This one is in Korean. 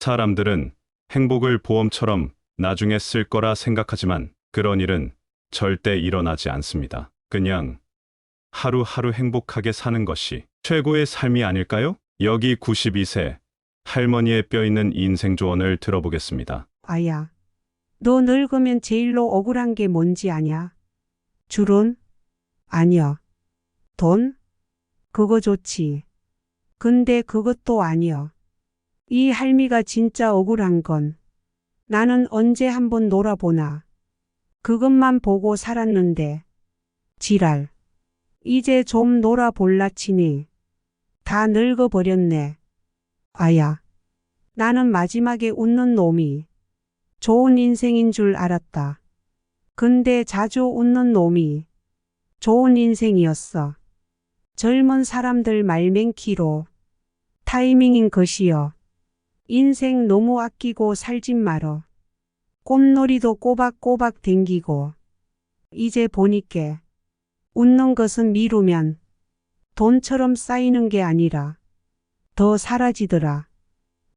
사람들은 행복을 보험처럼 나중에 쓸 거라 생각하지만 그런 일은 절대 일어나지 않습니다. 그냥 하루하루 행복하게 사는 것이 최고의 삶이 아닐까요? 여기 92세 할머니의 뼈 있는 인생 조언을 들어보겠습니다. 아야, 너 늙으면 제일로 억울한 게 뭔지 아냐? 줄은? 아니여. 돈? 그거 좋지. 근데 그것도 아니여. 이 할미가 진짜 억울한 건 나는 언제 한번 놀아보나. 그것만 보고 살았는데. 지랄. 이제 좀 놀아볼라 치니. 다 늙어버렸네. 아야. 나는 마지막에 웃는 놈이 좋은 인생인 줄 알았다. 근데 자주 웃는 놈이 좋은 인생이었어. 젊은 사람들 말맹키로 타이밍인 것이여. 인생 너무 아끼고 살진 말어. 꽃놀이도 꼬박꼬박 댕기고. 이제 보니께 웃는 것은 미루면 돈처럼 쌓이는 게 아니라 더 사라지더라.